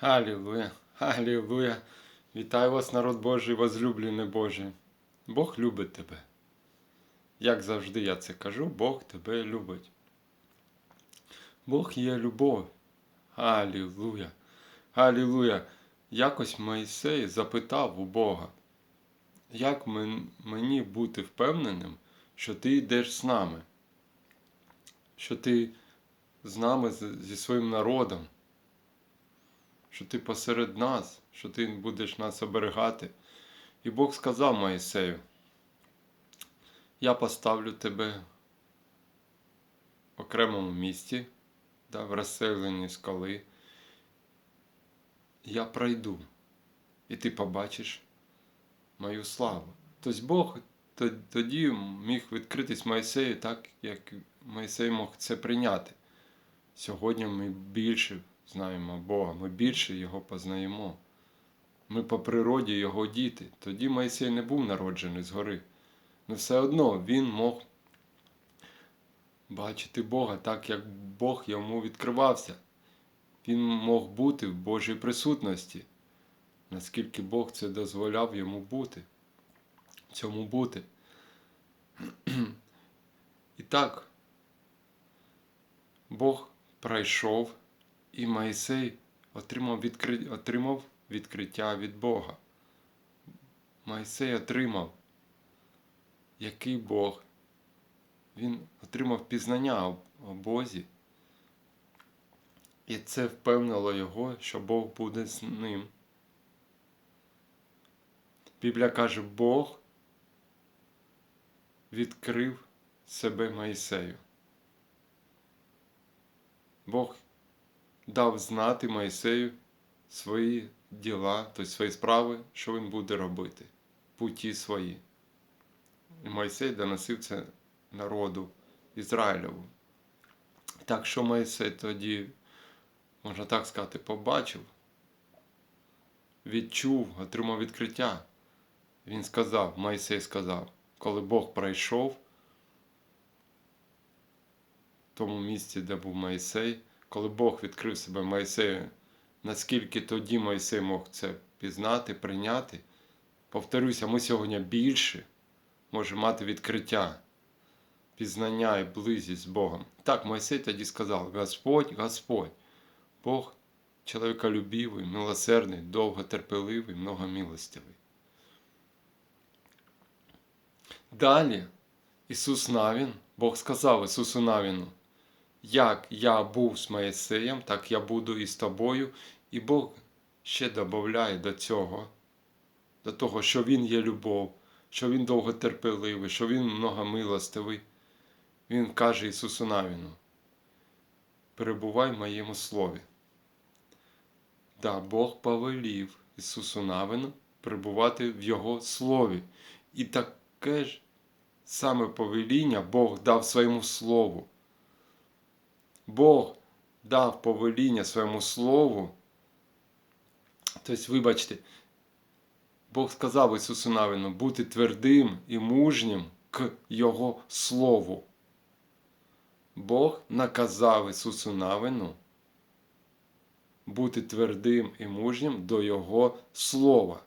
Алілуя, Алілуя. Вітаю вас, народ Божий, возлюблений Божий. Бог любить тебе. Як завжди я це кажу, Бог тебе любить. Бог є любов. Алілуя. Алілуя. Якось Моїсей запитав у Бога, як мені бути впевненим, що ти йдеш з нами, що ти з нами зі своїм народом, що ти посеред нас, що ти будеш нас оберегати. І Бог сказав Моїсею, я поставлю тебе в окремому місці, да, в розселенні скали. Я пройду, і ти побачиш мою славу. Тобто Бог тоді міг відкритись Моїсею так, як Моїсей мог це прийняти. Сьогодні ми більше знаємо Бога, ми більше Його познаємо. Ми по природі Його діти. Тоді Моїсей не був народжений згори. Але все одно він мог бачити Бога так, як Бог йому відкривався. Він мог бути в Божій присутності, наскільки Бог це дозволяв йому бути, цьому бути. І так, Бог пройшов, і Моїсей отримав, відкри... отримав відкриття від Бога. Моїсей отримав, який Бог. Він отримав пізнання о Бозі. І це впевнило його, що Бог буде з ним. Біблія каже, Бог відкрив себе Моїсею. Бог дав знати Моїсею свої діла, тобто свої справи, що він буде робити, путі свої. І Мойсей доносив це народу Ізраїлеву. Так що Мойсей тоді, можна так сказати, побачив, відчув, отримав відкриття. Він сказав, Мойсей сказав, коли Бог пройшов в тому місці, де був Мойсей, коли Бог відкрив себе Мойсею, наскільки тоді Мойсей мог це пізнати, прийняти. Повторюся, ми сьогодні більше можемо мати відкриття, пізнання і близість з Богом. Так, Мойсей тоді сказав: Господь, Господь, Бог чоловіколюбивий, милосердний, довготерпеливий, многомилостивий. Далі Ісус Навін, Бог сказав Ісусу Навіну, як я був з Моїсеєм, так я буду і з тобою. І Бог ще додає до цього, до того, що Він є любов, що Він довготерпеливий, що Він многомилостивий. Він каже Ісусу Навіну, перебувай в моєму слові. Да, Бог повелів Ісусу Навину перебувати в Його слові. І таке ж саме повеління Бог дав своєму слову. Бог дав повеління своєму слову. Тобто, вибачте, Бог сказав Ісусу Навину бути твердим і мужнім к Його Слову. Бог наказав Ісусу Навину бути твердим і мужнім до Його Слова.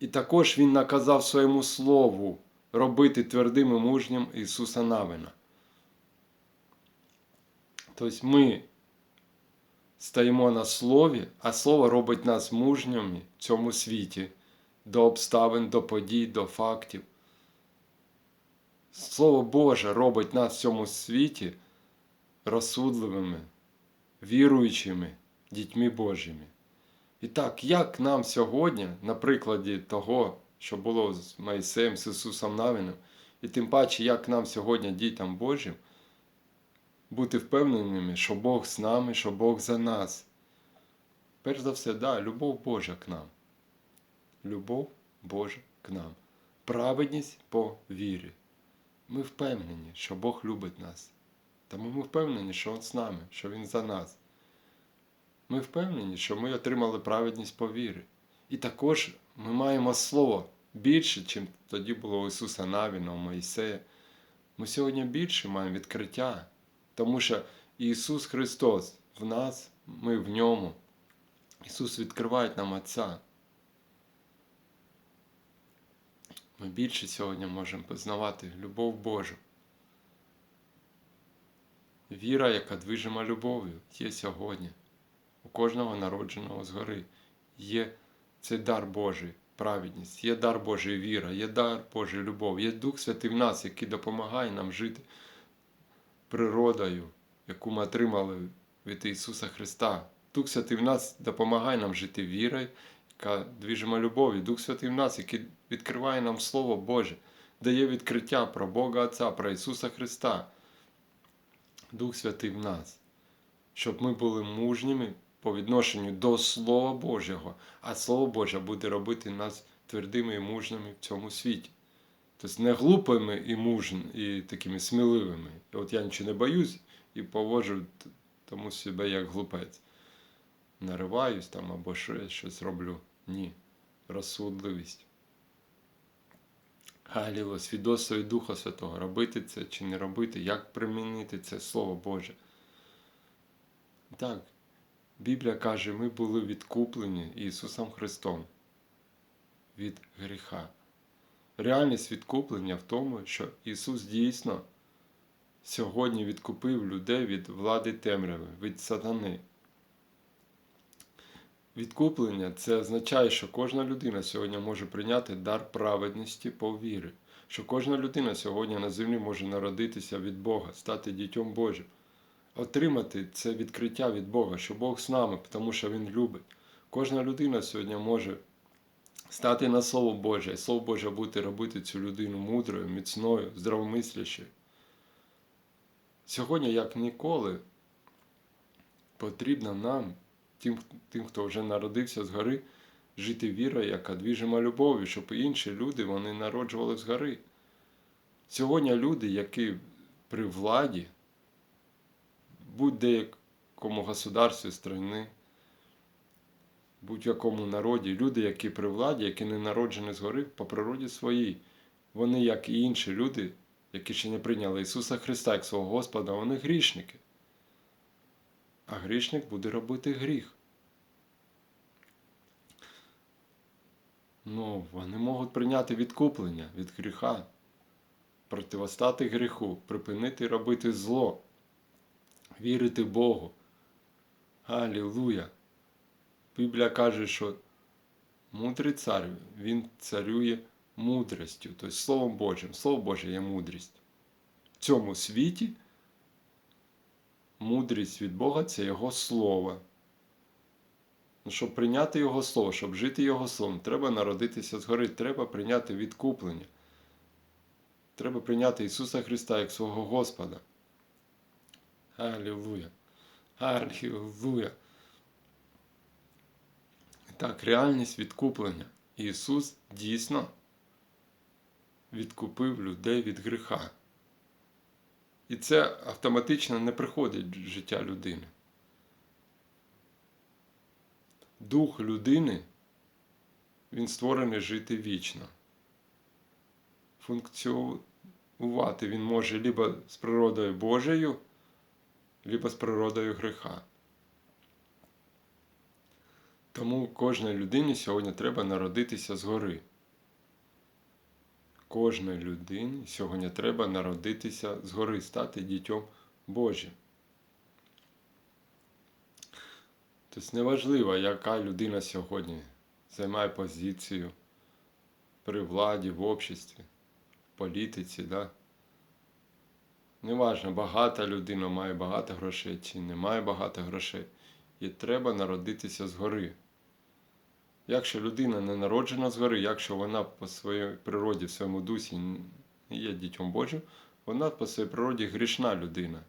І також Він наказав своєму Слову робити твердим і мужнім Ісуса Навина. Тобто ми стоїмо на слові, а слово робить нас мужніми в цьому світі, до обставин, до подій, до фактів. Слово Боже робить нас в цьому світі розсудливими, віруючими дітьми Божими. І так, як нам сьогодні, на прикладі того, що було з Моїсеєм, з Ісусом Навином, і тим паче, як нам сьогодні, дітям Божим, бути впевненими, що Бог з нами, що Бог за нас. Перш за все, да, любов Божа к нам. Любов Божа к нам. Праведність по вірі. Ми впевнені, що Бог любить нас. Тому ми впевнені, що Він з нами, що Він за нас. Ми впевнені, що ми отримали праведність по вірі. І також ми маємо слово більше, ніж тоді було у Ісуса Навіна, у Моїсея. Ми сьогодні більше маємо відкриття, тому що Ісус Христос в нас, ми в ньому. Ісус відкриває нам Отця. Ми більше сьогодні можемо познавати любов Божу. Віра, яка движима любов'ю, є сьогодні. У кожного народженого згори є цей дар Божий, праведність, є дар Божий віра, є дар Божий любов, є Дух Святий в нас, який допомагає нам жити природою, яку ми отримали від Ісуса Христа. Дух Святий в нас допомагає нам жити вірою, яка движима любов'ю. Дух Святий в нас, який відкриває нам Слово Боже, дає відкриття про Бога Отця, про Ісуса Христа. Дух Святий в нас, щоб ми були мужніми по відношенню до Слова Божого, а Слово Боже буде робити нас твердими і мужніми в цьому світі. Тобто не глупими і мужними, і такими сміливими. І от я нічого не боюсь і поводжу тому себе як глупець. Нариваюсь там або ще щось роблю. Ні. Розсудливість. Галіло, свідоцтво від Духа Святого. Робити це чи не робити, як примінити це Слово Боже. Так, Біблія каже, ми були відкуплені Ісусом Христом від гріха. Реальність відкуплення в тому, що Ісус дійсно сьогодні відкупив людей від влади темряви, від сатани. Відкуплення це означає, що кожна людина сьогодні може прийняти дар праведності по вірі, що кожна людина сьогодні на землі може народитися від Бога, стати дітьом Божим, отримати це відкриття від Бога, що Бог з нами, тому що Він любить. Кожна людина сьогодні може стати на Слово Боже, і Слово Боже буде робити цю людину мудрою, міцною, здравомислящою. Сьогодні, як ніколи, потрібно нам, тим, тим, хто вже народився згори, жити вірою, яка двіжима любов'ю, щоб інші люди вони народжували згори. Сьогодні люди, які при владі, будь-якому государстві страни, будь-якому народі, люди, які при владі, які не народжені згори по природі своїй, вони, як і інші люди, які ще не прийняли Ісуса Христа як свого Господа, вони грішники. А грішник буде робити гріх. Ну, вони можуть прийняти відкуплення від гріха, противостати гріху, припинити робити зло, вірити Богу. Алілуя! Біблія каже, що мудрий цар, він царює мудрістю, тобто Словом Божим. Слово Боже є мудрість. В цьому світі мудрість від Бога це Його Слово. Ну, Щоб прийняти Його Слово, щоб жити Його Словом, треба народитися згори, треба прийняти відкуплення. Треба прийняти Ісуса Христа як свого Господа. Аллилуйя. Аллилуйя. Так, реальність відкуплення. Ісус дійсно відкупив людей від гріха. І це автоматично не приходить в життя людини. Дух людини, він створений жити вічно. Функціонувати він може либо з природою Божою, либо з природою гріха. Тому кожній людині сьогодні треба народитися згори. Кожній людині сьогодні треба народитися згори, стати дітьом Божим. Тобто неважливо, яка людина сьогодні займає позицію при владі, в обществі, в політиці. Да? Неважно, багата людина має багато грошей чи не має багато грошей. І треба народитися згори. Якщо людина не народжена згори, якщо вона по своїй природі, в своєму дусі не є дітьом Божим, вона по своїй природі грішна людина.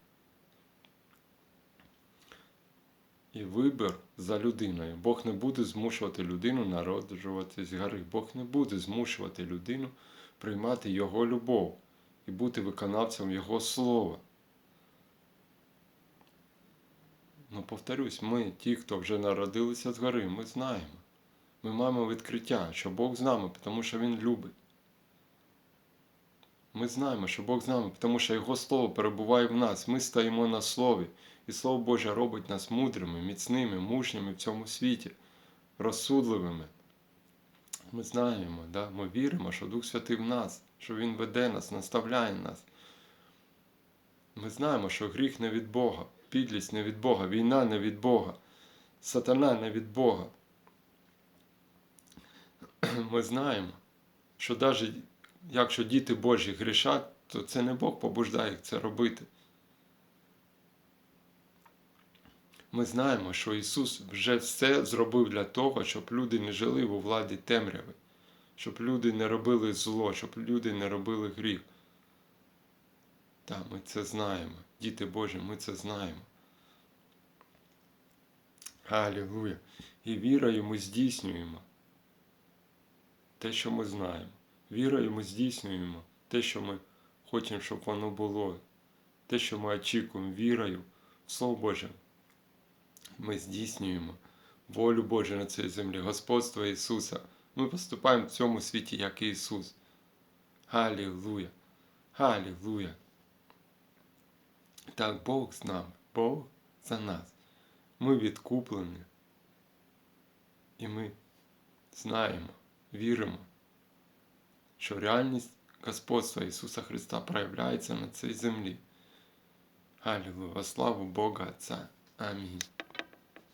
І вибір за людиною. Бог не буде змушувати людину народжуватися згори. Бог не буде змушувати людину приймати Його любов і бути виконавцем Його слова. Ну, повторюсь, ми, ті, хто вже народилися згори, ми знаємо. Ми маємо відкриття, що Бог з нами, тому що Він любить. Ми знаємо, що Бог з нами, тому що Його Слово перебуває в нас. Ми стоїмо на Слові, і Слово Боже робить нас мудрими, міцними, мужніми в цьому світі. розсудливими. Ми знаємо, да? ми віримо, що Дух Святий в нас, що Він веде нас, наставляє нас. Ми знаємо, що гріх не від Бога, підлість не від Бога, війна не від Бога, сатана не від Бога. Ми знаємо, що навіть якщо діти Божі грішать, то це не Бог побуждає їх це робити. Ми знаємо, що Ісус вже все зробив для того, щоб люди не жили у владі темряви, щоб люди не робили зло, щоб люди не робили гріх. Так, ми це знаємо. Діти Божі, ми це знаємо. Алілуя. І вірою ми здійснюємо те, що ми знаємо. Вірою ми здійснюємо те, що ми хочемо, щоб воно було. Те, що ми очікуємо вірою в Слово Боже. Ми здійснюємо волю Божу на цій землі, господство Ісуса. Ми поступаємо в цьому світі, як Ісус. Галілуя! Галілуя! Так Бог з нами, Бог за нас. Ми відкуплені. І ми знаємо, віримо, що реальність господства Ісуса Христа проявляється на цій землі. Аллилуйя, славу Бога Отця. Амінь.